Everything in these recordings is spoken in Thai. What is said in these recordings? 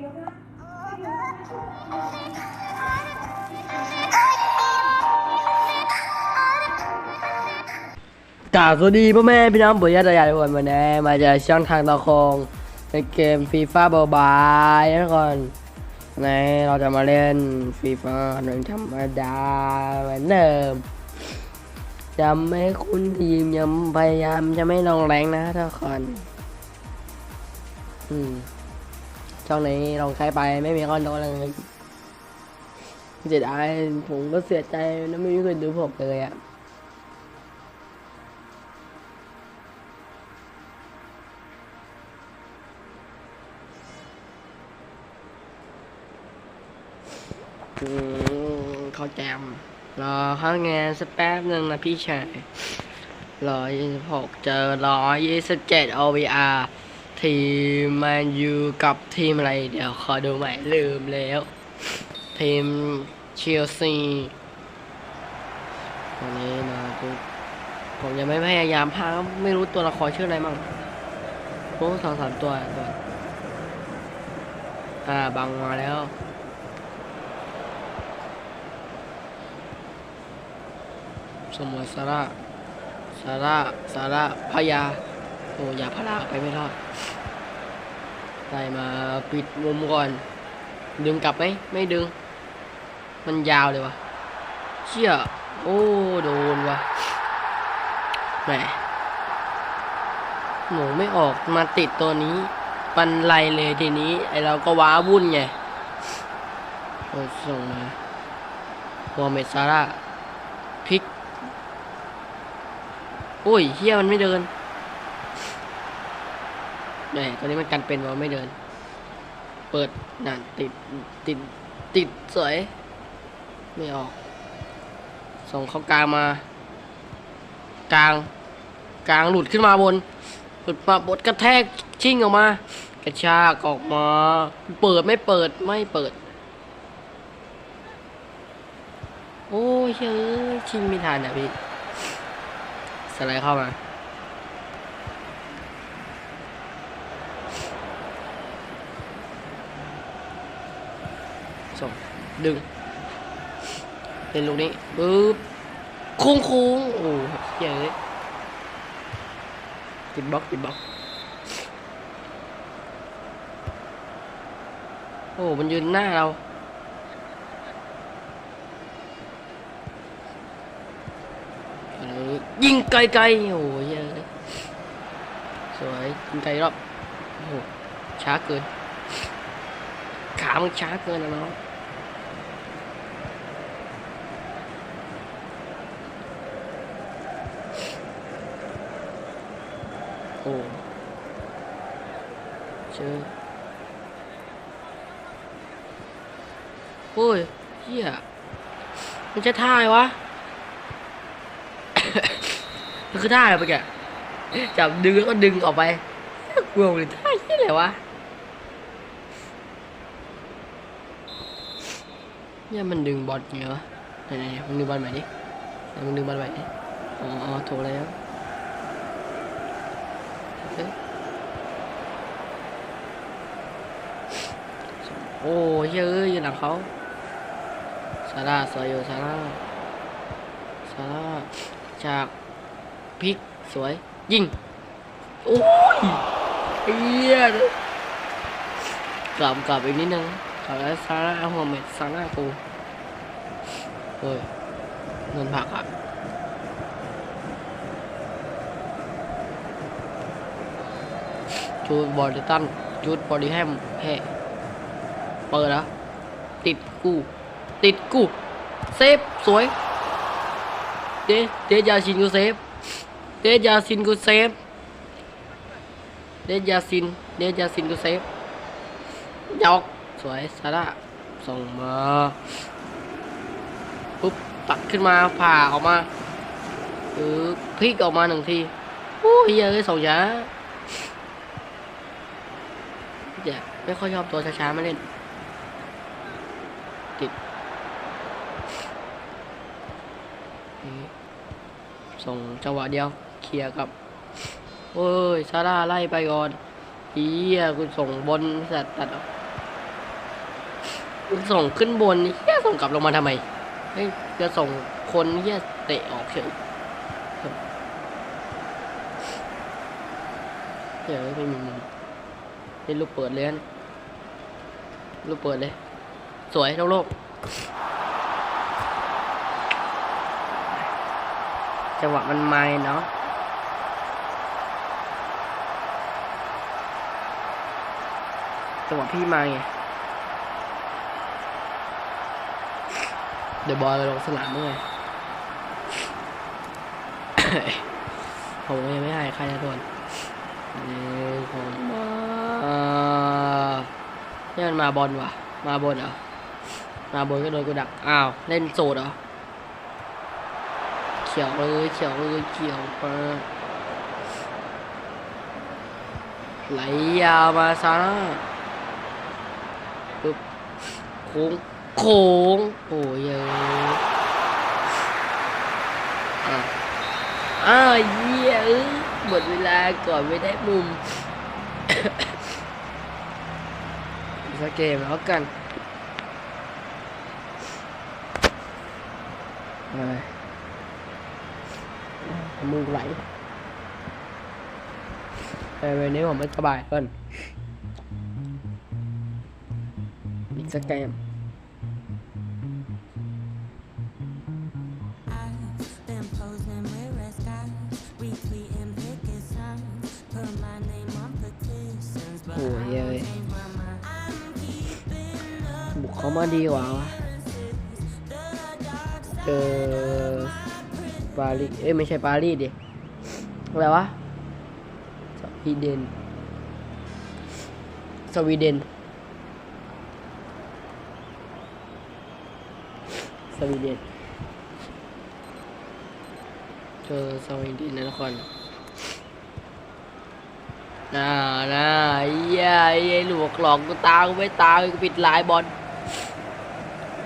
กล่าวสวัสดีพ่อแม่พี่น้องปู่ย่าตายายทุกคนวันนี้มาจากช่องทางตะคงในเกมฟีฟ่าเบาๆนะทุกคนในเราจะมาเล่นฟีฟ่าหนึ่งธรรมดาเหมือนเดิมจะไม่คุ้นทีมยังพยายามจะไม่ลงแรงนะทุกคนอืม ช่องนี้ลองใช้ไปไม่มีคอนโดเลยเสียดายผมก็เสียใจนะไม่มีคนดูผมเลยอะเขาแจมรอข้างานสักแป๊บหนึ่งนะพี่ชายร้อยยี่สิบหกเจอร้อยยี่สิบเจ็ด OVR ทีมแมนยูกับทีมอะไร เดี๋ยวขอดูใหม่ลืมแล้ว ทีมเชลซีวันนี้มาปุ๊บผมยังไม่พยายามพากไม่รู้ตัวละครชื่ออะไรมั่งโอ้สองสามตัวตัวอ่าบังมาแล้ว สมุทรสาระสาระสาระพยา โอ้ย่าพลาไปไม่รอดได้มาปิดมุมก่อน ดึงกลับไหมไม่ดึง มันยาวเลยวะเชี่ยโอ้โดนวะแหมหนูไม่ออกมาติดตัวนี้ ปันไลเลยทีนี้ ไอเราก็ว้าวุ่นไงโอส่งมาโมเมซาร่าพลิก โอ้ยเฮียมันไม่เดิน แหมตอนนี้มันกันเป็นว่าไม่เดิน เปิดนั่นติดติดติดสวย ไม่ออก ส่งเข้ากลางมา กลาง กลางหลุดขึ้นมาบนหลุดมาบดกระแทกชิ่งออกมา กระชากออกมา เปิดไม่เปิดไม่เปิด โอ้ยเฮ้ยชิงไม่ทันอะพี่สไลด์เข้ามา ส่งดึงเป็นลูกนี้ปึ๊บโค้งโค้งโอ้เฮ้ยติดบล็อกติดบล็อกโอ้มันยืนหน้าเรายิงไกลๆโอ้ยเยอะสวยยิงไกลรอบโอ้ช้าเกินขามันช้าเกินนะน้อง โอ้เจอโอ้ยเฮียมันจะท่ายวะ มันคือท่าอะไรปะแกจับดึงแล้วก็ดึงออกไปกลัวเลยท่าที่อะไรวะเนี่ยมันดึงบอลเงี้ยวะไหนๆมึงดึงบอลใหม่ดิไหนมึงดึงบอลใหม่ดิ อ๋ออ๋อถูกแล้วเอ๊ะ โอ้ยเยอะอยู่หลังเขาซาร่าสวยอยู่ซาร่าซาร่าจากพิกสวย ยิง โอ้ยเฮียกลับกลับอีกนิดนึงกลับแล้วซาร่าหัวเม็ดซาร่ากูเฮ้ยเงินผักอะ จูดบอลตันจูดบอดี้แฮมแฮเปิดแล้วติดกูติดกูเซฟสวยเดเดยาชินกูเซฟเดยาซินกูเซฟเดยาซินเดยาซินกูเซฟยอกสวยซาร่าส่งมาปุ๊บตัดขึ้นมาผ่าออกมาเออพลิกออกมาหนึ่งทีโอ้ยเฮ้ยส่งช้าเดี๋ยว ไม่ค่อยชอบตัวช้าๆมาเล่น ติดส่งจังหวะเดียวเคลียร์กับโอ้ยซาร่าไล่ไปก่อนอีเหี้ยกูส่งบนสัตว์ตัดออกส่งขึ้นบนเฮียส่งกลับลงมาทำไมเฮ้ยจะส่งคนเฮียเตะออกเฉยเดี๋ยวไม่มีมุมนี่ลูกเปิดเลยนะ ลูกเปิดเลย สวยโลกจังหวะมันไม่เนาะจังหวะพี่มาไงเดี๋ยวบอลลงสนามด้วยผมยังไม่ให้ใครจะโดน นี่มันมาบอลวะมาบนเหรอ มาบนก็โดนกูดัก อ้าว เล่นโซดเหรอ เขียวเลยเขียวเลยเขียวมาไหลยาวมาซะปึ๊บโค้งโค้งโอ้ยเยอะอะอ้าวเยี่ยเอ้หมดเวลาก่อนไม่ได้มุม อีก สักเกมแล้วกันมือไหลแต่วันนี้ผมไม่สบายเพื่อนอีกสักเกม เขามาดีกว่าวะเจอปารีสเอ้ยไม่ใช่ปารีสดิอะไรวะสวีเดนสวีเดนสวีเดนเจอสวีเดนนะทุกคนน่าน่าไอ้เหี้ยไอ้เหี้ยหลวกหลอกกูตากูไม่ตากูปิดลายบอล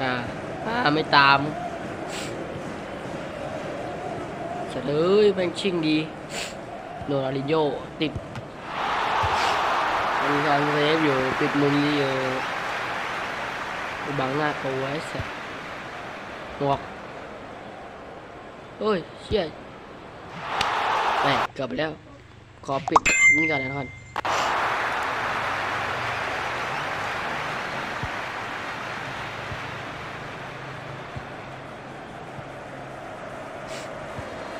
น่าอ่าไม่ตามเฉยเลยแม่งชิงดีโดนอาริโยติดมันกำลังเซฟอยู่ปิดมุมดีอยู่กูบังหน้าตัวไว้เสร็จหมวกเฮ้ยเชี่ยแหม่เกือบไปแล้ว ขอปิดนี่ก่อนนะทุกคนโ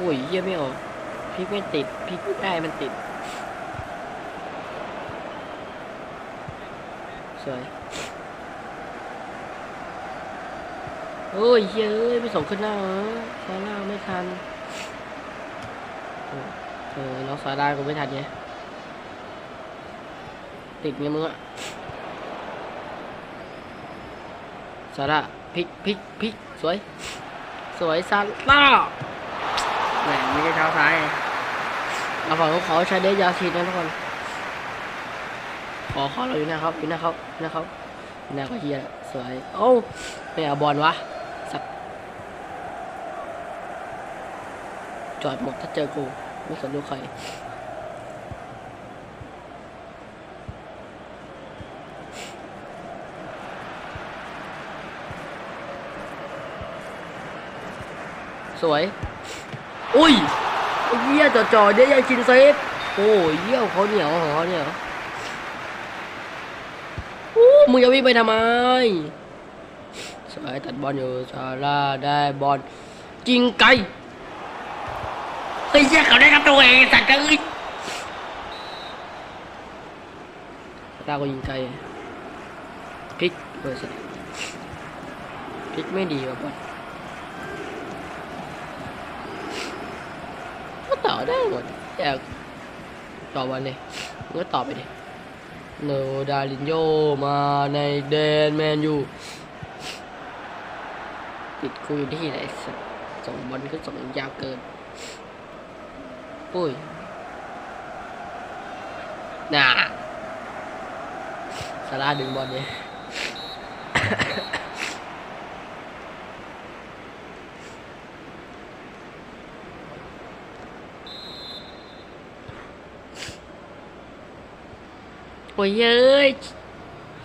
อ้ยเยี่ยไม่ออกพิกไม่ติดพิกได้มันติด สวย โอ้ยเยอ้ยไม่ส่งขึ้นหน้าเหรอซาร่าไม่ทันเออน้องซาร่ากูไม่ทันไงติดไงมึงอะซาร่าพิกพิกพิกสวย สวยซาร่า แหมไม่ใช่เท้าซ้ายเอาฝั่งของเขาใช้เดชยาชีดนะทุกคน ขอขอเราอยู่นะครับอยู่นะครับนะครับน้าก็เฮียสวยโอ้าไม่เอาบอลวะสักจอดหมดถ้าเจอกู ไม่สนลูกใครสวย อุ้ยเหี้ยจ่อจ่อๆเดี๋ยชินเซฟโอ้ยเหี้ยเขาเหนียวขอเขาเหนียวอู้มึงจะวิ่งไปทำไมสายตัดบอลอยู่ซาร่าได้บอลจริงไกลเฮ้ยเชี่ยเขาได้กับตัวเองสัตว์เอ้ยซาก็ยิงไกลพลิกเออสัตว์พลิกไม่ดีว่ะบอล ต่อได้หมดอยากต่อบอลเลยมึงก็ต่อไปดิโนดาลินโยมาในแดนแมนยูติดคุยที่ไหนสักส่งบอลก็ส่งยาวเกินปุ้ยน่าซาราดึงบอลเนี่ย โอ้ยเย้ย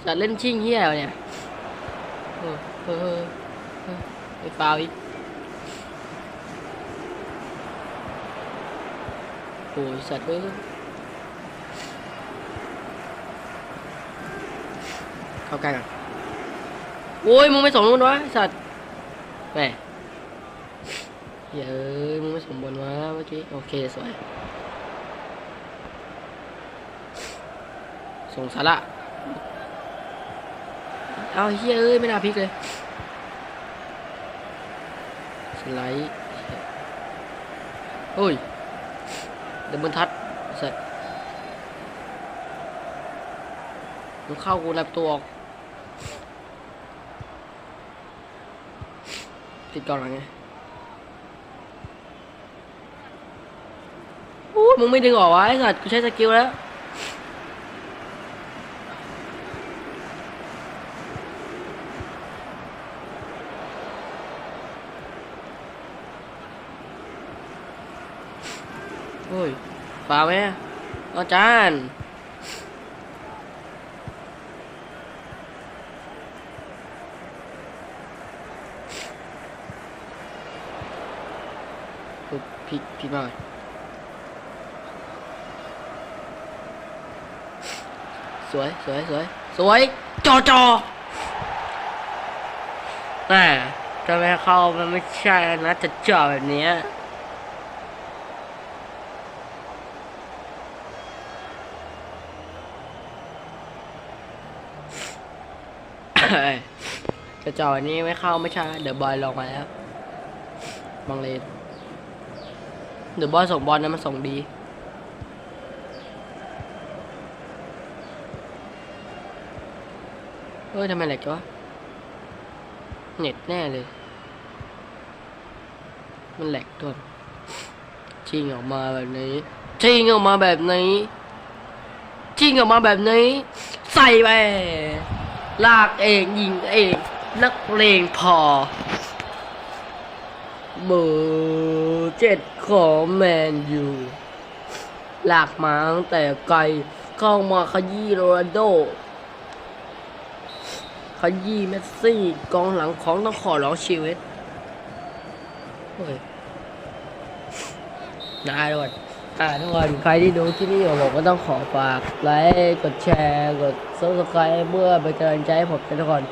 จะเล่นชิงเฮี้ยวเนี่ยเออเออเออไปฟาอีกโอ้ยสัตว์เอ้ยเข้าใกล้กันโอ้ยมึงไม่ส่งมันวะสัตว์แหมเย้ยมึงไม่สมบูรณ์วะเมื่อกี้โอเคสวย ส่งสาระเอาเฮียเอ้ยไม่น่าพลิกเลยสไลด์โอ้ยเดี๋ยวมันทัดเสร็จมันเข้ากูแลบตัวออกติดก่อนหรือไงโอ้ยมึงไม่ดึงออกวะไอ้สัตว์กูใช้สกิลแล้ว โอ้ยเปล่าไหมอาจารย์ปุ๊บพลิกพลิกมาสวยสวยสวยสวยจอจอแม่จะไม่เข้ามันไม่ใช่นะจะจอแบบนี้ย จะจอดนี้ไม่เข้าไม่ใช่เดี๋ยวบอยลงมาแล้วบางเลนเดี๋ยวบอยส่งบอลนะมันส่งดีเฮ้ยทำไมแหลกวะเน็ตแน่เลย มันแหลกตัวชิงออกมาแบบนี้ชิงออกมาแบบนี้ชิงออกมาแบบนี้ ใส่ไปลากเองยิงเอง นักเลงพอเบอร์เจ็ดของแมนยูหลากมาตั้งแต่ไกลเข้ามาขยี้โรนัลโด ขยี้เมสซี่กองหลังของต้องขอร้องชีวิตโอ้ยด้ทุกคนอ่าทุกคนใครที่ดูที่นี่ผมก็ต้องขอฝากไลค์กดแชร์ กด subscribe เมื่อเป็นกำลังใจให้ผมนะทุกคน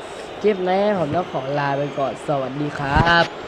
คลิปนี้ผมต้องขอลาไปก่อนสวัสดีครับ